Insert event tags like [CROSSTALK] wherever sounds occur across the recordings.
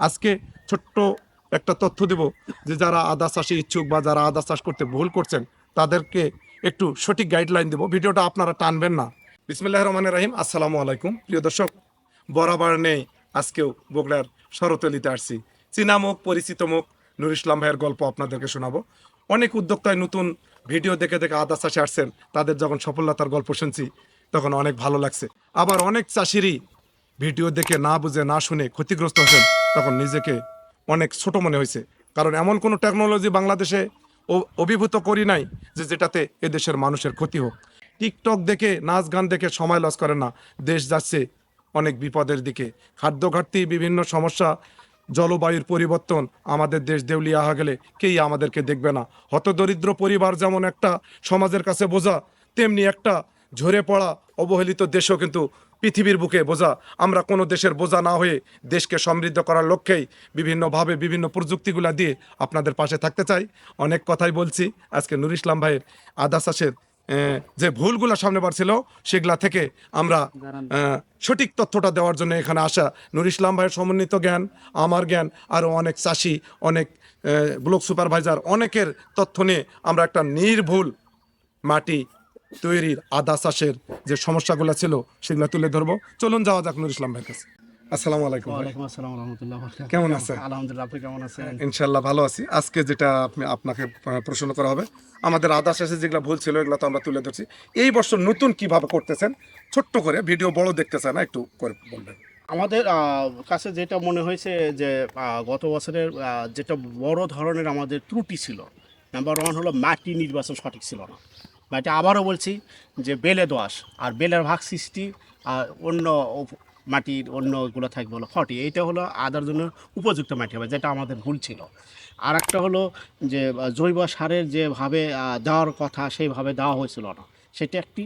আজকে ছোট্ট একটা তথ্য দেব যে যারা আদা চাষে ইচ্ছুক বা যারা আদা চাষ করতে ভুল করছেন, তাদেরকে একটু সঠিক গাইডলাইন দেব। ভিডিওটা আপনারা টানবেন না। বিসমিল্লাহ রহমান রাহিম। আসসালামু আলাইকুম। প্রিয় দর্শক, বরাবর নেই আজকেও বগুড়ার শরতলিতে আসছি। চীনা মুখ, পরিচিত মুখ নুর ইসলাম ভাইয়ের গল্প আপনাদেরকে শোনাবো। অনেক উদ্যোক্তায় নতুন ভিডিও দেখে দেখে আদা চাষে আসছেন। তাদের যখন সফলতার গল্প শুনছি, তখন অনেক ভালো লাগছে। আবার অনেক চাষিরই ভিডিও দেখে না বুঝে, না শুনে ক্ষতিগ্রস্ত হয়েছেন তখন নিজেকে অনেক ছোট মনে হয়েছে। কারণ এমন কোনো টেকনোলজি বাংলাদেশে অভিভূত করি নাই যে যেটাতে এদেশের মানুষের ক্ষতি হোক। টিকটক দেখে, নাচ গান দেখে সময় লস করে না। দেশ যাচ্ছে অনেক বিপদের দিকে। খাদ্য ঘাটতি, বিভিন্ন সমস্যা, জলবায়ুর পরিবর্তন আমাদের দেশ দেউলিয়া হয়ে গেলে কেই আমাদেরকে দেখবে না। হতদরিদ্র পরিবার যেমন একটা সমাজের কাছে বোঝা, তেমনি একটা ঝরে পড়া অবহেলিত দেশও কিন্তু পৃথিবীর বুকে বোঝা। আমরা কোনো দেশের বোঝা না হয়ে দেশকে সমৃদ্ধ করার লক্ষ্যেই বিভিন্নভাবে বিভিন্ন প্রযুক্তিগুলা দিয়ে আপনাদের পাশে থাকতে চাই। অনেক কথাই বলছি। আজকে নুর ইসলাম ভাইয়ের আদা চাষের যে ভুলগুলা সামনে বাড়ছিল সেগুলা থেকে আমরা সঠিক তথ্যটা দেওয়ার জন্য এখানে আসা। নুর ইসলাম ভাইয়ের সমন্বিত জ্ঞান আমার জ্ঞান আরও অনেক চাষি অনেক ব্লক সুপারভাইজার অনেকের তথ্য নিয়ে আমরা একটা নির্ভুল মাটি তৈরির আদা চাষের যে সমস্যাগুলো ছিল সেগুলো তুলে ধরবো। চলুন যাওয়া যাক নুর ইসলাম ভাইয়ের কাছে। আসসালামু আলাইকুম আসসালাম কেমন আছেন? আলহামদুলিল্লাহ আপনি কেমন আছেন? ভালো আছি। আজকে যেটা আপনি আপনাকে প্রশ্ন করা হবে আমাদের আদা যেগুলো ভুল ছিল এগুলো তো আমরা তুলে ধরছি। এই বছর নতুন কীভাবে করতেছেন? ছোট্ট করে ভিডিও বড় দেখতে চায় না একটু করে বলবেন। আমাদের আহ, কাছে যেটা মনে হয়েছে যে গত বছরের যেটা বড় ধরনের আমাদের ত্রুটি ছিল নাম্বার ওয়ান হলো মাটি নির্বাচন সঠিক ছিল না। মাটি আবারও বলছি যে বেলে দোয়াশ আর বেলের ভাগ সৃষ্টি, আর অন্য মাটির অন্যগুলো থাকবে হলো ফটি। এইটা হলো আদার জন্য উপযুক্ত মাটি হবে, যেটা আমাদের ভুল ছিল। আর একটা হলো যে জৈব সারের যেভাবে দেওয়ার কথা সেইভাবে দেওয়া হয়েছিল না, সেটা একটি।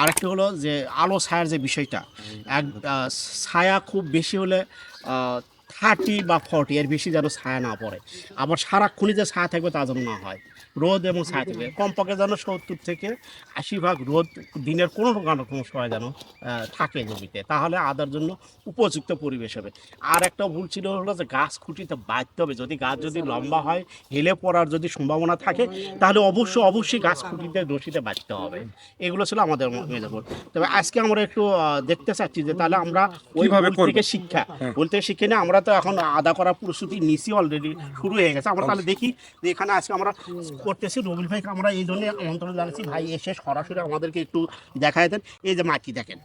আর একটি হলো যে, আলো ছায়ার যে বিষয়টা, এক ছায়া খুব বেশি হলে থার্টি বা ফর্টি এর বেশি যেন ছায়া না পড়ে। আবার সারাক্ষণই যে ছায়া থাকবে তা যেন না হয়। রোদ এবং ছায়া থাকবে কমপক্ষে যেন সত্তর থেকে আশি ভাগ রোদ দিনের কোনো কোনো সময় যেন থাকে জমিতে। তাহলে আদার জন্য উপযুক্ত পরিবেশ হবে। আর একটা ভুল ছিল হলো যে গাছ খুঁটিতে বাঁধতে হবে। যদি গাছ যদি লম্বা হয় হেলে পড়ার যদি সম্ভাবনা থাকে তাহলে অবশ্যই অবশ্যই গাছ খুঁটিতে রশিতে বাঁধতে হবে। এগুলো ছিল আমাদের ভুল তবে আজকে আমরা একটু দেখতে চাচ্ছি যে তাহলে আমরা ওইভাবে থেকে শিক্ষা বলতে থেকে শিখে নিয়ে আমরা তো এখন আদা করার প্রস্তুতি নিছি অলরেডি শুরু হয়ে গেছে। আমরা তাহলে দেখি যে এখানে আজকে আমরা করতেছি। রবিল ভাইকে আমরা এই জন্য আমন্ত্রণ জানাচ্ছি। ভাই এসে সরাসরি আমাদেরকে একটু দেখায় দেন। এই যে মাটি দেখেন।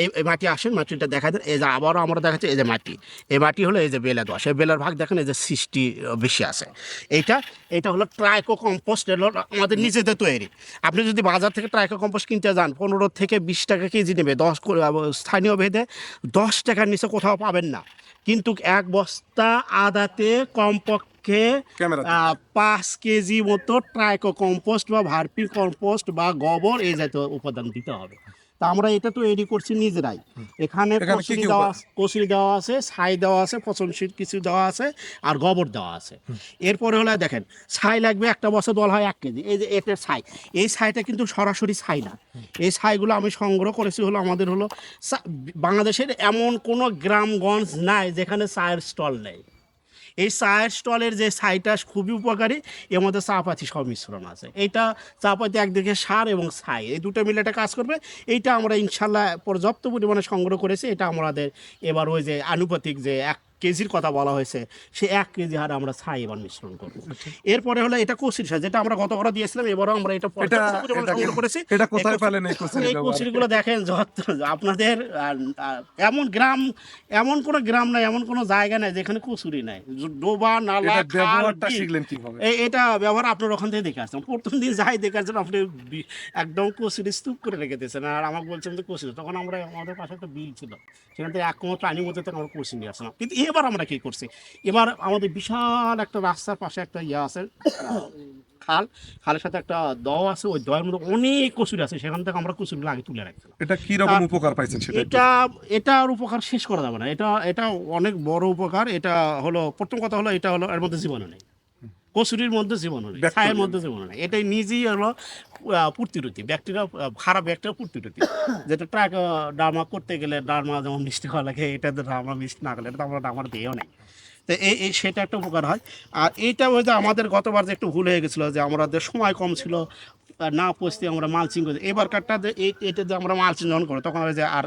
এই এই মাটি আসেন, মাটিটা দেখা দেন। এই যে আবারও আমরা দেখাচ্ছি, এই যে মাটি। এই মাটি হলো এই যে বেলা দোয়া সেই বেলার ভাগ দেখেন, এই যে সৃষ্টি বেশি আছে। এইটা এটা হলো ট্রাইকো কম্পোস্ট এলো আমাদের নিজেদের তৈরি। আপনি যদি বাজার থেকে ট্রাইকো কম্পোস্ট কিনতে যান, পনেরো থেকে বিশ টাকা কেজি নেবে, দশ স্থানীয় ভেদে দশ টাকার নিচে কোথাও পাবেন না। কিন্তু এক বস্তা আদাতে কমপক্ষে আহ, পাঁচ কেজি মতো ট্রাইকো কম্পোস্ট বা ভার্পি কম্পোস্ট বা গোবর এই জাতীয় উপাদান দিতে হবে। তা আমরা এটা তো এডি করছি নিজেরাই। এখানে কচুরি দেওয়া? কচুরি দেওয়া আছে ছাই দেওয়া আছে পচনশীল কিছু দেওয়া আছে আর গোবর দেওয়া আছে। এরপরে হলো দেখেন ছাই লাগবে একটা বছর দল হয় এক কেজি। এই যে এটার ছাই এই ছাইটা কিন্তু সরাসরি ছাই না। এই ছাইগুলো আমি সংগ্রহ করেছি হলো আমাদের হলো বাংলাদেশের এমন কোনো গ্রামগঞ্জ নাই যেখানে চায়ের স্টল নেই। এই চায়ের স্টলের যে ছাইটা খুবই উপকারী, এর মধ্যে চাপাতি সংমিশ্রণ আছে। এইটা চাপাতি একদিকে সার এবং ছাই, এই দুটো মিলে একটা কাজ করবে। এইটা আমরা ইনশাল্লাহ পর্যাপ্ত পরিমাণে সংগ্রহ করেছি, এটা আমাদের এবার ওই যে আনুপাতিক যে এক কেজির কথা বলা হয়েছে সে এক কেজি হারে আমরা ছাই এবার মিশ্রণ করব। এরপরে হলো এটা কচুরি সার যেটা আমরা গত করা দিয়েছিলাম এবারও আমরা এটা সংগ্রহ করেছি। এটা কোথায় পেলেন এই? কচুরিগুলো দেখেন যত আপনাদের এমন গ্রাম এমন কোনো গ্রাম নাই এমন কোনো জায়গা নাই যেখানে কচুরি নাই। ডোবা নালা এটা ব্যবহার আপনার ওখান থেকে দেখে আসছেন প্রথম দিন যাই দেখে আসছেন আপনি একদম কচুরি স্তূপ করে রেখে দিয়েছেন। আর আমাকে বলছেন যে কচুরি তখন আমরা আমাদের পাশে একটা বিল ছিল। সেখান থেকে এক কোমর পানির মধ্যে থেকে আমরা কচুরি নিয়ে আসলাম। কিন্তু এবার আমরা কি করছি? এবার আমাদের বিশাল একটা রাস্তার পাশে একটা ইয়ে আছে [COUGHS] খাল। খালের সাথে একটা দ আছে ওই দয়ের মধ্যে অনেক কচুরি আছে সেখান থেকে আমরা কচুরি আগে তুলে রাখছিলাম এটা কি রকম উপকার পাইছেন এটা এটা এটার উপকার শেষ করা যাবে না। এটা এটা অনেক বড় উপকার। এটা হলো প্রথম কথা হলো এটা হলো এর মধ্যে জীবাণু নেই। কচুরির মধ্যে জীবাণু নেই। ছায়ের মধ্যে জীবাণু নেই এটাই নিজেই হলো প্রতিরোধী ব্যাকটেরিয়া খারাপ ব্যাকটেরিয়া প্রতিরোধী [COUGHS] যেটা ট্রাক ডার্মা করতে গেলে ডার্মা যেমন মিষ্টি খাওয়া লাগে এটা ডার্মা মিষ্টি না গেলে এটা তো আমরা ডার্মার দিয়েও নেই। তো তো এই এই সেটা একটা উপকার হয়। আর এইটা ওই যে আমাদের গতবার যে একটু ভুল হয়ে গেছিল যে আমাদের সময় কম ছিল না পৌঁছতে আমরা মালচিং করি এবারকারটা যে এই এটা যে আমরা মালচিং যখন করি তখন ওই যে আর।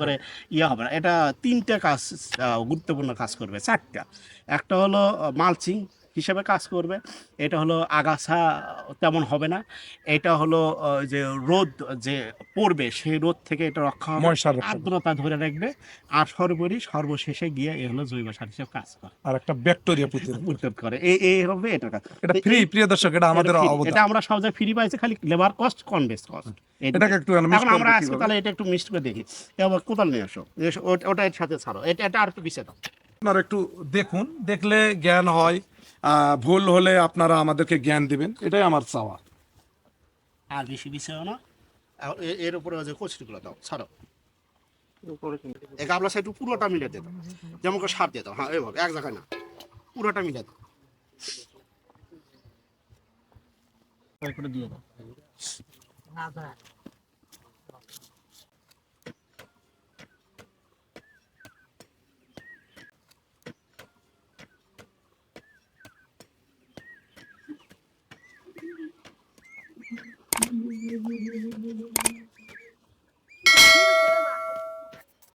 করে ইয়ে হবে না। এটা তিনটা কাজ গুরুত্বপূর্ণ কাজ করবে চারটা। একটা হলো মালচিং হিসেবে কাজ করবে। এটা হলো আগাছা তেমন হবে না। এটা হলো যে রোদ যে পড়বে সেই রোদ থেকে এটা রক্ষা আর্দ্রতা ধরে রাখবে। আর সর্বোপরি সর্বশেষে গিয়ে এ হলো জৈব সার হিসেবে কাজ করে। আর একটা ব্যাকটেরিয়া প্রতিরোধ করে। এই এই হবে এটা কাজ। এটা ফ্রি প্রিয় দর্শক এটা আমাদের এটা অবদান। এটা আমরা সব জায়গায় ফ্রি পাইছি খালি লেবার কস্ট কম বেস কস্ট এটাকে একটু এখন আমরা আজকে তাহলে এটা একটু মিক্সড করে দেখি। এবার কোদাল নিয়ে আসো। ওটা- ওটা এর সাথে ছাড়ো। এটা এটা আর একটু বিছে দাও। আপনারা একটু দেখুন দেখলে জ্ঞান হয় আহ, ভুল হলে আপনারা আমাদেরকে জ্ঞান দিবেন। এটাই আমার চাওয়া। আর বেশি বিছেও না। এর উপরে যে কচুরিগুলো দাও ছাড়ো। এই গাবলা সাইড পুরোটা মিলে দিয়ে দাও। যেমন করে সার দিয়ে দাও হ্যাঁ এভাবে এক জায়গায় না। পুরোটা মিলে দাও। করে দিয়ে দাও।